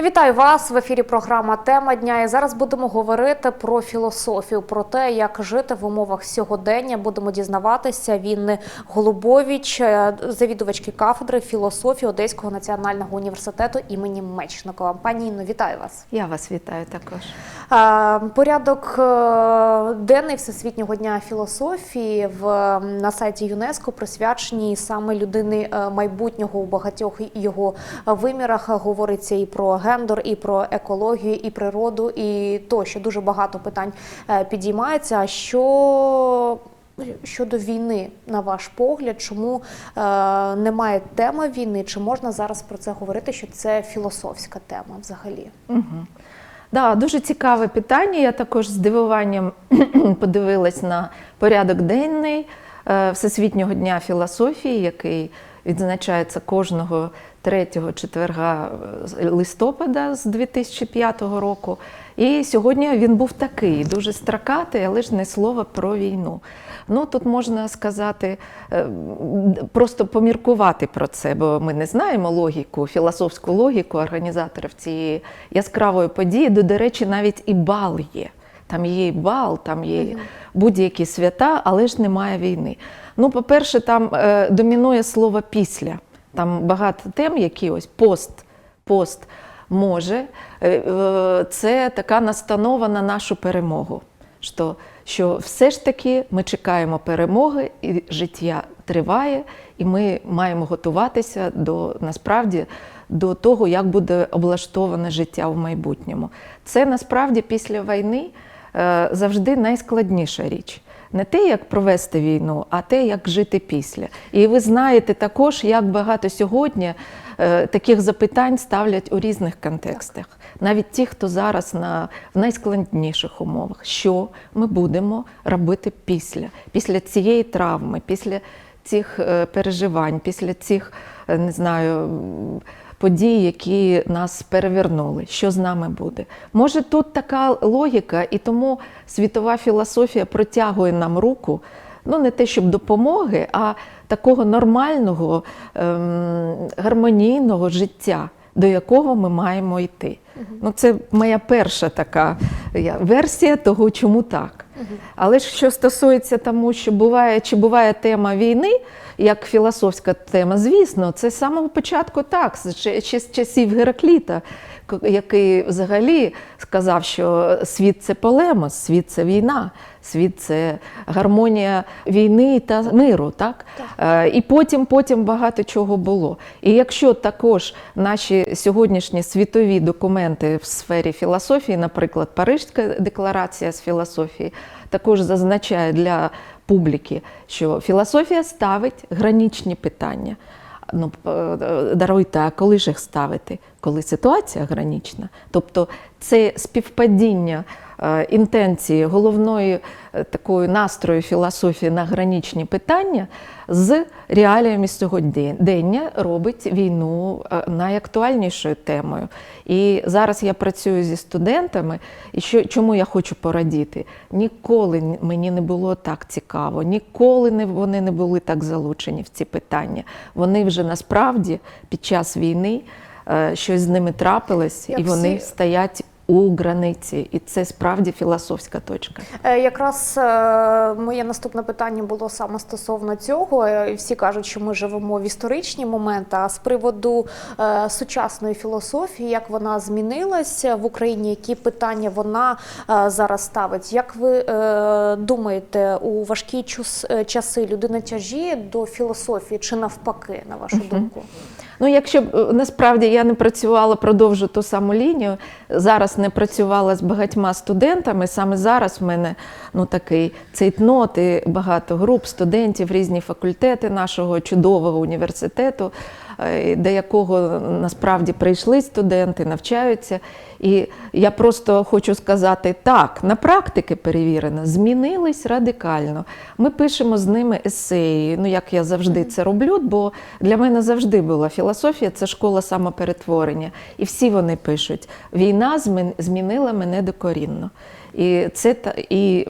Вітаю вас в ефірі. Програма Тема дня. І зараз будемо говорити про філософію, про те, як жити в умовах сьогодення. Будемо дізнаватися. Вінни Голубович, е, завідувачки кафедри філософії Одеського національного університету імені Мечникова. Пані Інно, вітаю вас. Я вас вітаю також. Е, Порядок е, денний Всесвітнього дня філософії в на сайті ЮНЕСКО присвячений саме людини майбутнього у багатьох його вимірах. Говориться і про гендер, і про екологію, і природу, і тощо дуже багато питань е, підіймається. Що щодо війни, на ваш погляд, чому е, немає теми війни? Чи можна зараз про це говорити? Що це філософська тема взагалі? Угу. Да, дуже цікаве питання. Я також з здивуванням подивилась на порядок денний е, Всесвітнього дня філософії, який відзначається кожного третього четверга е, листопада з 2005 року. І сьогодні він був такий, дуже стракатий, але ж не слово про війну. Ну тут можна сказати, е, просто поміркувати про це, бо ми не знаємо логіку, філософську логіку організаторів цієї яскравої події, де, до речі, навіть і бал є. Там є і бал, там є будь-які свята, але ж немає війни. Ну, по-перше, там е, домінує слово після. Там багато тем, які ось пост, пост може. Е, е, це така настанова на нашу перемогу. Що, що все ж таки ми чекаємо перемоги, і життя триває, і ми маємо готуватися до насправді до того, як буде облаштоване життя в майбутньому. Це насправді після війни е, завжди найскладніша річ. Не те, як провести війну, а те, як жити після. І ви знаєте також, як багато сьогодні е, таких запитань ставлять у різних контекстах. Навіть ті, хто зараз на в найскладніших умовах, що ми будемо робити після, після цієї травми, після цих е, переживань, після цих е, не знаю. Подій, які нас перевернули, що з нами буде. Може, тут така логіка, і тому світова філософія протягує нам руку, ну не те, щоб допомоги, а такого нормального, ем, гармонійного життя, до якого ми маємо йти. Ну, Це моя перша така версія того, чому так. Але ж що стосується тому, що буває, чи буває тема війни, як філософська тема, звісно, це з самого початку так, ще з часів Геракліта, який взагалі сказав, що світ це полемос, світ це війна, світ це гармонія війни та миру. Так? так. І потім, потім багато чого було. І якщо також наші сьогоднішні світові документи в сфері філософії, наприклад, Парижська декларація з філософії, також зазначає для публіки, що філософія ставить гранічні питання. Ну, даруйте, а коли ж їх ставити? Коли ситуація гранічна. Тобто це співпадіння інтенції головної такої настрою філософії на гранічні питання з реаліями сьогодення робить війну найактуальнішою темою. І зараз я працюю зі студентами, і що, чому я хочу порадіти? Ніколи мені не було так цікаво, ніколи не, вони не були так залучені в ці питання. Вони вже насправді під час війни щось з ними трапилось, Як і вони всі... стоять у границі, і це справді філософська точка. Якраз е, моє наступне питання було саме стосовно цього. І Всі кажуть, що ми живемо в історичні моменти. А з приводу е, сучасної філософії, як вона змінилася в Україні, які питання вона е, зараз ставить? Як ви думаєте, у важкі часи людина тяжіє до філософії чи навпаки, на вашу думку? Ну, якщо б насправді я не працювала, продовжу ту саму лінію. Зараз не працювала з багатьма студентами. Саме зараз в мене ну такий цейтнот багато груп студентів, різні факультети нашого чудового університету, до якого насправді прийшли студенти, навчаються. І я просто хочу сказати, так, на практики перевірено, змінились радикально. Ми пишемо з ними есеї, ну як я завжди це роблю, бо для мене завжди була філософія, це школа самоперетворення. І всі вони пишуть: війна змінила мене докорінно. І це і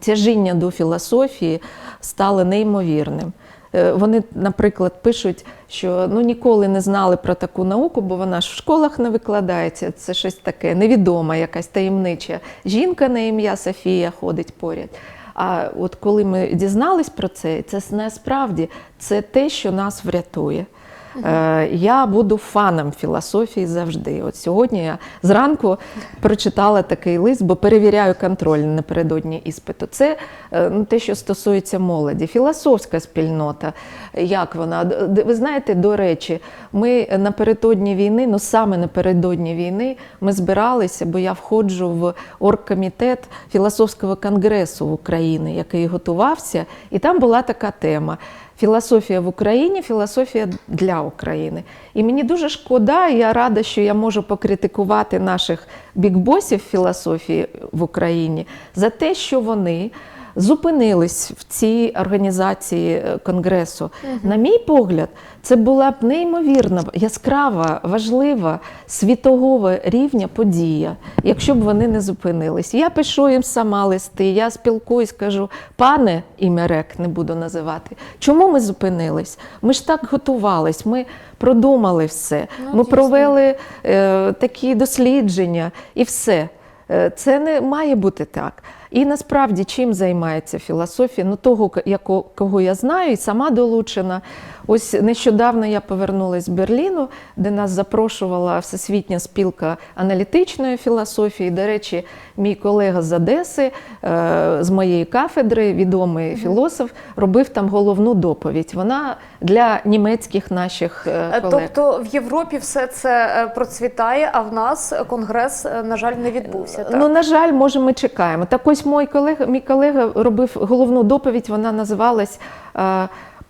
тяжіння до філософії стало неймовірним. Е, Вони, наприклад, пишуть, що ну ніколи не знали про таку науку, бо вона ж в школах не викладається. Це щось таке невідома, якась таємнича жінка на ім'я Софія ходить поряд. А от коли ми дізнались про це, це насправді це те, що нас врятує. Е, Я буду фаном філософії завжди. От сьогодні я зранку прочитала такий лист, бо перевіряю контроль напередодні іспиту. Це е, ну, те, що стосується молоді. Філософська спільнота, як вона? Ви знаєте, до речі, ми напередодні війни, ну саме напередодні війни, ми збиралися, бо я входжу в оргкомітет філософського конгресу в Україні, який готувався, і там була така тема. Філософія в Україні, філософія для України. І мені дуже шкода, і я рада, що я можу покритикувати наших бікбосів філософії в Україні за те, що вони зупинились в цій організації е, конгресу. На мій погляд, це була б неймовірно яскрава, важлива світового рівня подія, якщо б вони не зупинились. Я пишу їм сама листи, я спілкуюсь, кажу, пане ім'я рек не буду називати. Чому ми зупинились? Ми ж так готувались, ми продумали все. Ну, ми дійсно. провели е, такі дослідження і все. Е, Це не має бути так. І насправді чим займається філософія? Ну, того, кого я знаю, і сама долучена. Ось нещодавно я повернулася з Берліну, де нас запрошувала Всесвітня спілка аналітичної філософії. До речі, мій колега з Одеси, е, з моєї кафедри, відомий філософ, робив там головну доповідь. Вона для німецьких наших е, Е, колег. Тобто в Європі все це процвітає, а в нас конгрес, на жаль, не відбувся. Так? Ну, на жаль, може, ми чекаємо. Так ось мій колега, мій колега робив головну доповідь, вона називалась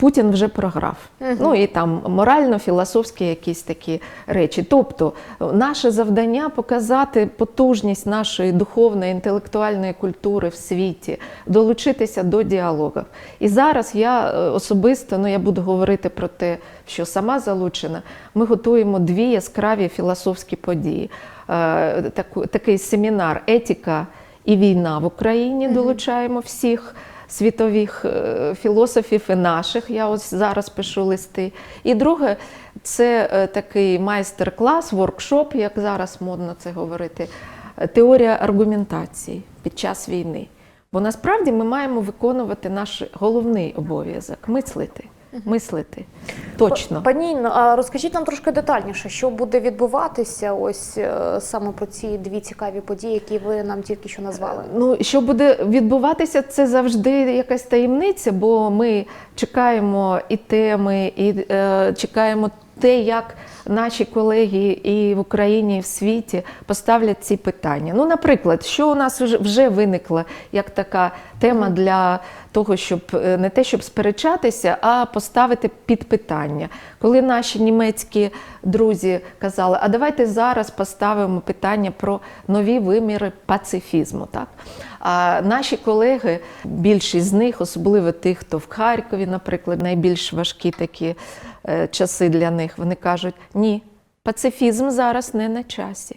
Путін вже програв. Ну і там морально-філософські якісь такі речі. Тобто, е, наше завдання показати потужність нашої духовної інтелектуальної культури в світі, долучитися до діалогів. І зараз я е, особисто, ну я буду говорити про те, що сама залучена. Ми готуємо дві яскраві філософські події. Е, таку- такий семінар Етіка і війна в Україні. Долучаємо всіх світових е, філософів і наших. Я ось зараз пишу листи. І друге, це е, такий майстер-клас, воркшоп, як зараз модно це говорити, е, теорія аргументації під час війни. Бо насправді ми маємо виконувати наш головний обов'язок мислити. Мислити точно. Пані Інно, а розкажіть нам трошки детальніше, що буде відбуватися ось е, саме про ці дві цікаві події, які ви нам тільки що назвали. Ну, що буде відбуватися, це завжди якась таємниця, бо ми чекаємо і теми, і е, чекаємо те, як наші колеги і в Україні, і в світі поставлять ці питання. Ну, наприклад, що у нас вже, виникла як така тема для того, щоб е, не те, щоб сперечатися, а поставити під питання. Коли наші німецькі друзі казали, а давайте зараз поставимо питання про нові виміри пацифізму. Так? А наші колеги, більшість з них, особливо тих, хто в Харкові, наприклад, найбільш важкі такі часи для них, вони кажуть, ні, пацифізм зараз не на часі.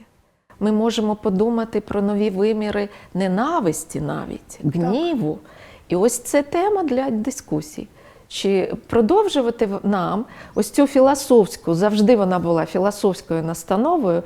Ми можемо подумати про нові виміри ненависті навіть, гніву. І ось це тема для дискусій. Чи продовжувати нам ось цю філософську, завжди вона була філософською настановою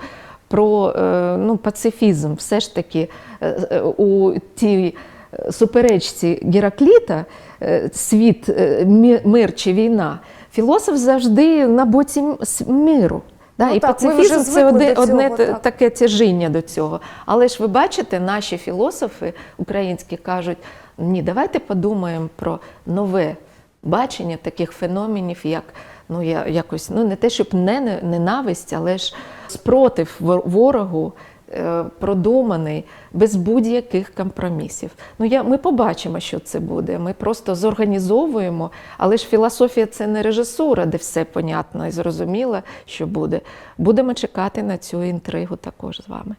про е, ну, пацифізм, все ж таки е, е, у тій е, суперечці Геракліта, е, світ, е, мир чи війна, філософ завжди на боці миру. Да, Ну і так, пацифізм це одне, цього, одне так. таке тяжіння до цього. Але ж ви бачите, наші філософи українські кажуть: ні, давайте подумаємо про нове бачення таких феноменів, як ну, я, якось, ну не те, щоб не не- ненависть, але ж спротив ворогу. Е, Продуманий без будь-яких компромісів. Ну я ми побачимо, що це буде. Ми просто зорганізовуємо, але ж філософія це не режисура, де все понятно і зрозуміло, що буде. Будемо чекати на цю інтригу також з вами.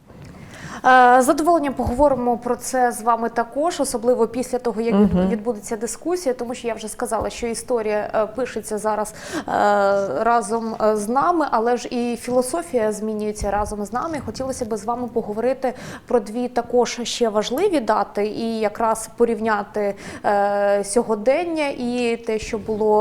Е, З задоволенням поговоримо про це з вами також, особливо після того, як Мгм. відбудеться дискусія, тому що я вже сказала, що історія е, пишеться зараз е, разом з нами, але ж і філософія змінюється разом з нами. Хотілося б з вами поговорити про дві також ще важливі дати, і якраз порівняти сьогодення і те, що було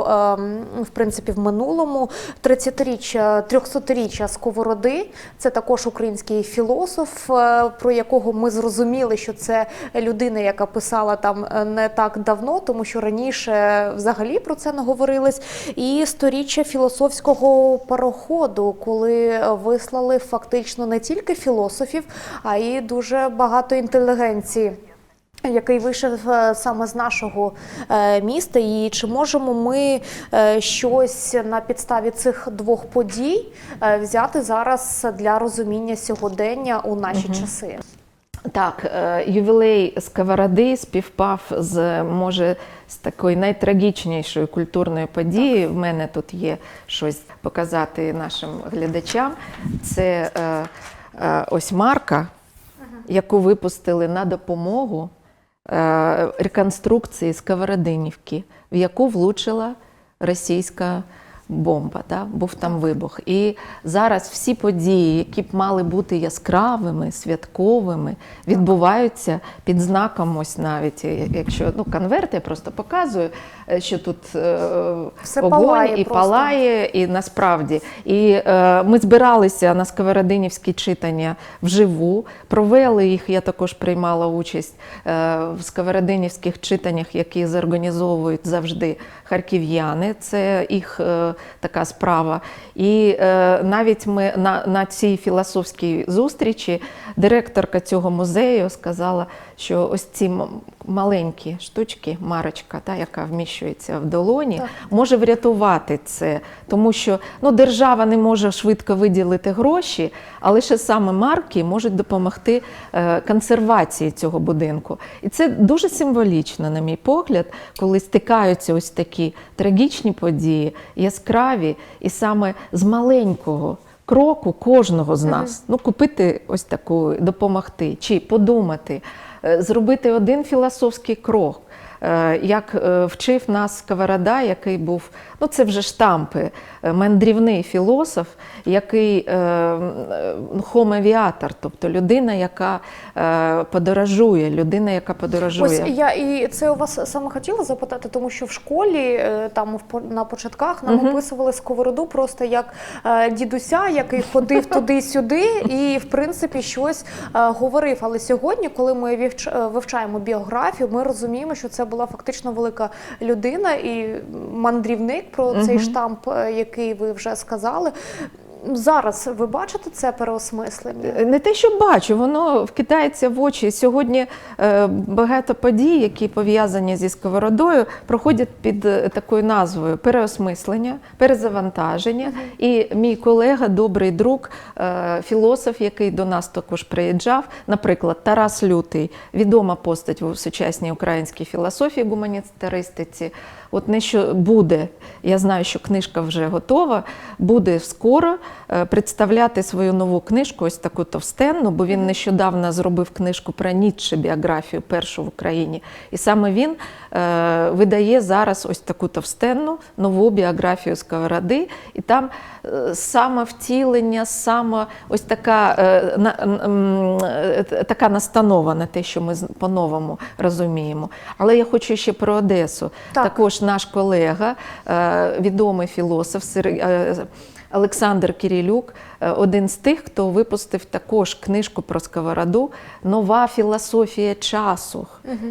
в принципі в минулому. 30-річчя, 300-річчя Сковороди. Це також український філософ, про якого ми зрозуміли, що це людина, яка писала там е, не так давно, тому що раніше взагалі про це не говорилось. І сторіччя філософського пароходу, коли вислали фактично не тільки філософів, а й дуже багато інтелігенції. Який вийшов е, саме з нашого е, міста, і чи можемо ми е, щось на підставі цих двох подій взяти зараз для розуміння сьогодення у наші часи? Так, ювілей Сковороди співпав з може з такою найтрагічнішою культурною подією. В мене тут є щось показати нашим глядачам. Це е, е, ось марка, яку випустили на допомогу реконструкції Сковородинівки, в яку влучила російська бомба. Да? Був там вибух. І зараз всі події, які б мали бути яскравими, святковими, відбуваються під знаком, ось навіть е, якщо ну, конверт, я просто показую, е, що тут е, Все огонь палає і просто. палає, і насправді. І е, ми збиралися на Сковородинівські читання вживу, провели їх. Я також приймала участь е, в Сковородинівських читаннях, які зорганізовують завжди харків'яни. Це їх е, така справа. І е, навіть ми на, на цій філософській зустрічі директорка цього музею сказала, що ось ці маленькі штучки, марочка, та, яка вміщується в долоні, Так. може врятувати це, тому що ну, держава не може швидко виділити гроші, а лише саме марки можуть допомогти е, консервації цього будинку. І це дуже символічно, на мій погляд, коли стикаються ось такі трагічні події, яскраві, і саме з маленького. Кроку кожного з нас ну купити ось таку, допомогти чи подумати, е, зробити один філософський крок. Е, Як е, вчив нас Сковорода, який був, ну це вже штампи, е, мандрівний філософ, який хомевіатор, тобто людина, яка подорожує, людина, яка подорожує. Ось я і це у вас саме хотіла запитати, тому що в школі там на початках нам Мгм. описували сковороду просто як дідуся, який ходив туди-сюди і в принципі щось говорив. Але сьогодні, коли ми вивчаємо біографію, ми розуміємо, що це була фактично велика людина і мандрівник про цей штамп, е, який ви вже сказали. Зараз ви бачите це переосмислення? Е, Не те, що бачу, воно вкидається в очі. Сьогодні е, багато подій, які пов'язані зі сковородою, проходять під е, такою назвою переосмислення, перезавантаження. І мій колега, добрий друг, філософ, який до нас також приїжджав, наприклад, Тарас Лютий, відома постать у сучасній українській філософії, гуманітаристиці. От не що буде, я знаю, що книжка вже готова, буде скоро е, представляти свою нову книжку, ось таку товстенну, бо він нещодавно зробив книжку про Ніцше, біографію першу в Україні. І саме він е, видає зараз ось таку товстенну нову біографію Сковороди, і там е, саме втілення, саме ось така, на, така настанова на те, що ми по-новому розуміємо. Але я хочу ще про Одесу. Так. Також наш колега, е, відомий філософ е, Олександр Кирилюк, е, один з тих, хто випустив також книжку про сковороду Нова філософія часу.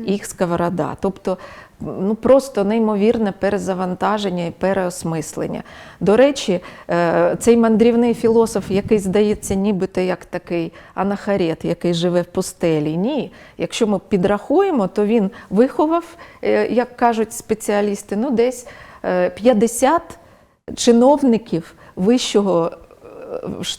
Їх сковорода. Тобто ну, просто неймовірне перезавантаження і переосмислення. До речі, е, цей мандрівний філософ, який здається, нібито як такий анахарет, який живе в пустелі. Ні, якщо ми підрахуємо, то він виховав, е, як кажуть спеціалісти, ну десь е, 50 чиновників вищого.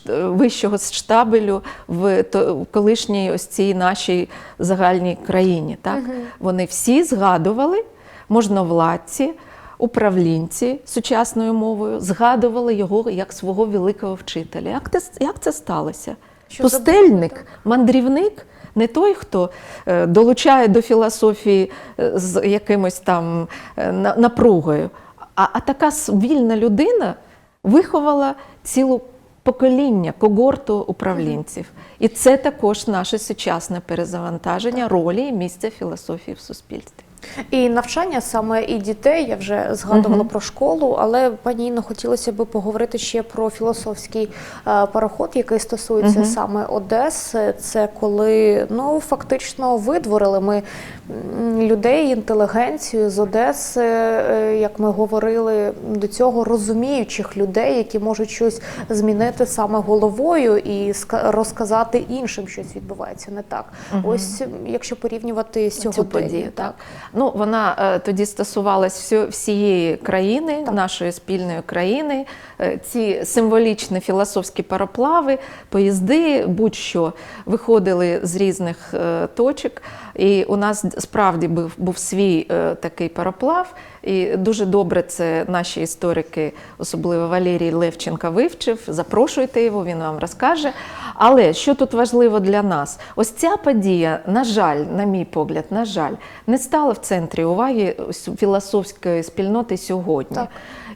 Вищого штабелю в колишній ось цій нашій загальній країні. Так? Вони всі згадували, можновладці, управлінці сучасною мовою, згадували його як свого великого вчителя. Як це, як це сталося? Що Пустельник, забути, мандрівник не той, хто е, долучає до філософії е, з якимось там е, напругою, а, а така вільна людина виховала цілу покоління, когорту управлінців. І це також наше сучасне перезавантаження ролі і місця філософії в суспільстві. І навчання саме і дітей, я вже згадувала про школу, але пані Інно, хотілося б поговорити ще про філософський е, пароход, який стосується саме Одеси. Це коли ну фактично видворили ми людей, інтелігенцію з Одеси, е, як ми говорили до цього, розуміючих людей, які можуть щось змінити саме головою і розказати іншим, щось відбувається не так. Ось якщо порівнювати подію. Так. Ну, вона е, тоді стосувалась всієї країни, Так. нашої спільної країни. Е, ці символічні філософські пароплави, поїзди, будь-що виходили з різних е, точок. І у нас справді був, був свій такий пароплав. І дуже добре це наші історики, особливо Валерій Левченка, вивчив. Запрошуйте його, він вам розкаже. Але що тут важливо для нас? Ось ця подія, на жаль, на мій погляд, на жаль, не стала в центрі уваги філософської спільноти сьогодні. Так.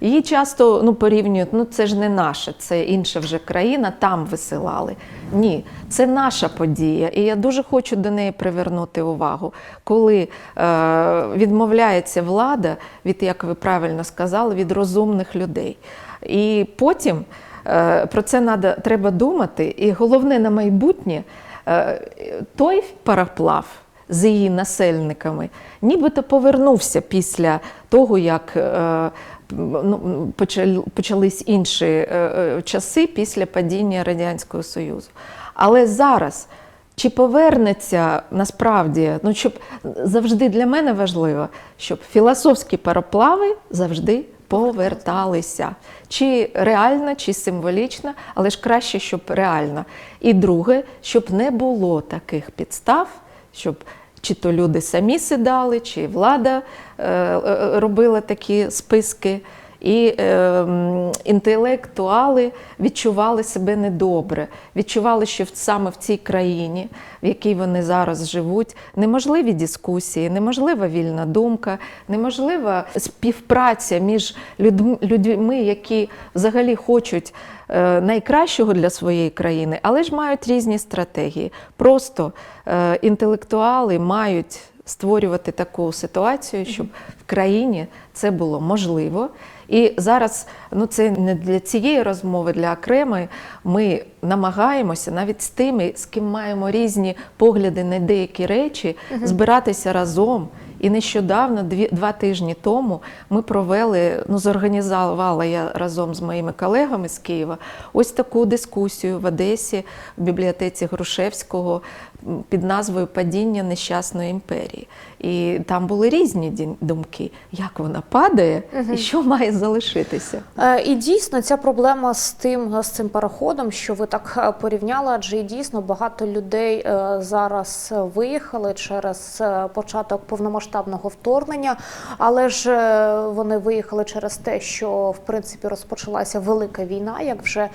Її часто ну, порівнюють, ну це ж не наше, це інша вже країна, там висилали. Ні, це наша подія. І я дуже хочу до неї привернути увагу. Коли е, відмовляється влада від, як ви правильно сказали, від розумних людей. І потім е, про це надо, треба думати. І головне на майбутнє, е, той пароплав з її насельниками нібито повернувся після того, як е, ну, почались інші е, е, часи після падіння Радянського Союзу. Але зараз чи повернеться насправді, ну щоб завжди для мене важливо, щоб філософські пароплави завжди поверталися. Чи реально, чи символічно, але ж краще, щоб реально. І друге, щоб не було таких підстав, щоб чи то люди самі сідали, чи влада е, е, робила такі списки. І е, інтелектуали відчували себе недобре, відчували, що саме в цій країні, в якій вони зараз живуть, неможливі дискусії, неможлива вільна думка, неможлива співпраця між людьми, людьми які взагалі хочуть е, найкращого для своєї країни, але ж мають різні стратегії. Просто е, інтелектуали мають створювати таку ситуацію, щоб в країні це було можливо. І зараз ну це не для цієї розмови, для окремої. Ми намагаємося навіть з тими, з ким маємо різні погляди на деякі речі, збиратися разом. І нещодавно, дві, два тижні тому, ми провели, ну зорганізувала я разом з моїми колегами з Києва ось таку дискусію в Одесі, в бібліотеці Грушевського під назвою Падіння нещасної імперії. І там були різні думки, як вона падає і що має залишитися. Е, І дійсно ця проблема з тим з цим пароходом, що ви так е, порівняли, адже і дійсно багато людей е, зараз виїхали через е, початок повномасштабного вторгнення, але ж е, вони виїхали через те, що в принципі розпочалася велика війна, як вже е,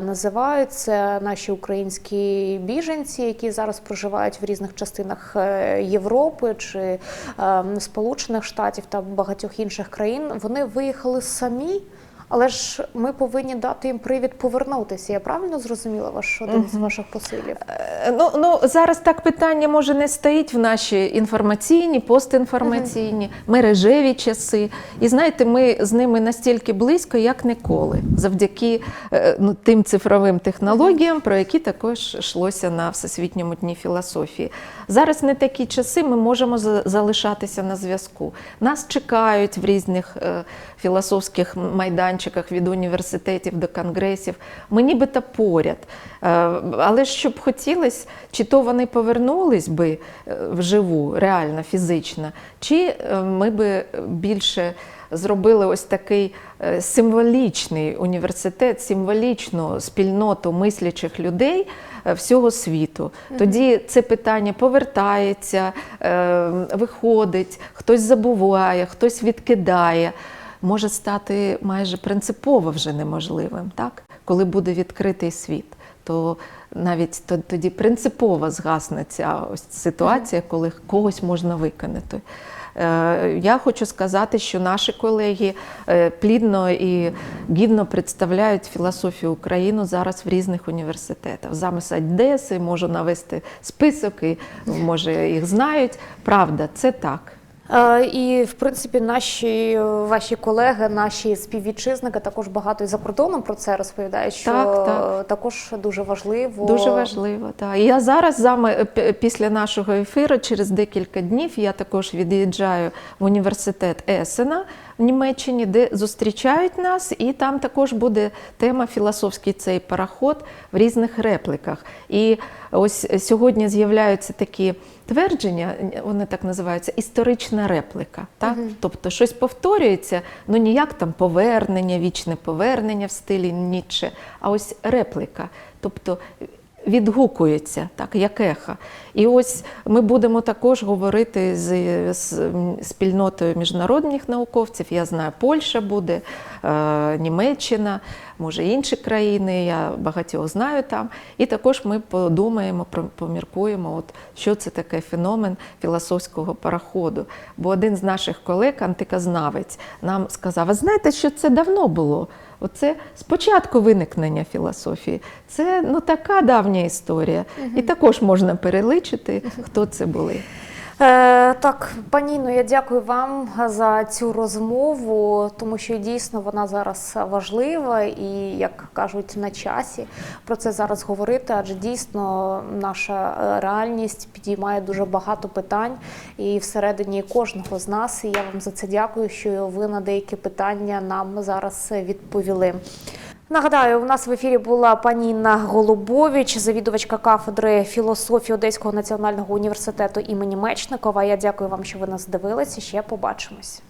називають це наші українські біженці, які зараз проживають в різних частинах е, Європи чи е, Сполучених Штатів та багатьох інших країн. Вони виїхали самі. Але ж ми повинні дати їм привід повернутися. Я правильно зрозуміла ваш один з ваших посилів? Е, Ну, ну зараз так питання може не стоїть в наші інформаційні, постінформаційні, мережеві часи. І знаєте, ми з ними настільки близько, як ніколи, завдяки е, ну, тим цифровим технологіям, про які також йшлося на Всесвітньому дні філософії. Зараз не такі часи, ми можемо залишатися на зв'язку. Нас чекають в різних е, філософських майданчиках від університетів до конгресів. Ми нібито поряд. Е, Але щоб хотілося, чи то вони повернулись би е, вживу, реально, фізично, чи е, ми би більше зробили ось такий символічний університет, символічну спільноту мислячих людей всього світу. Тоді це питання повертається, виходить, хтось забуває, хтось відкидає. Може стати майже принципово вже неможливим, так? коли буде відкритий світ. то навіть тоді принципово згасне ця ось ситуація, коли когось можна виконати. Е, Я хочу сказати, що наші колеги е, плідно і гідно представляють філософію України зараз в різних університетах. Замість Одеси можу навести список, і може їх знають. Правда, це так. Е, І в принципі, наші е, ваші колеги, наші співвітчизники також багато і за кордоном про це розповідають, що Так, так. також дуже важливо. Дуже важливо. Так. І я зараз саме після нашого ефіру, через декілька днів, я також від'їжджаю в університет Есена Німеччині, де зустрічають нас, і там також буде тема філософський цей пароход в різних репліках. І ось сьогодні з'являються такі твердження, вони так називаються історична репліка. Так? Тобто щось повторюється, ну ніяк там повернення, вічне повернення в стилі Ніцше, а ось репліка. Тобто відгукується, так, як ехо. І ось ми будемо також говорити з, з спільнотою міжнародних науковців. Я знаю, Польща буде, е, Німеччина, може інші країни, я багатьох знаю там. І також ми подумаємо, поміркуємо, от, що це таке феномен філософського пароходу. Бо один з наших колег, антиказнавець, нам сказав: ви знаєте, що це давно було? Оце спочатку виникнення філософії. Це ну така давня історія. І також можна переличити, хто це були. Е, так, пані Інно, я дякую вам за цю розмову, тому що дійсно вона зараз важлива і, як кажуть, на часі про це зараз говорити, адже дійсно наша е, реальність підіймає дуже багато питань і всередині кожного з нас. І я вам за це дякую, що ви на деякі питання нам зараз відповіли. Нагадаю, у нас в ефірі була пані Інна Голубович, завідувачка кафедри філософії Одеського національного університету імені Мечникова. Я дякую вам, що ви нас дивилися. Ще побачимось.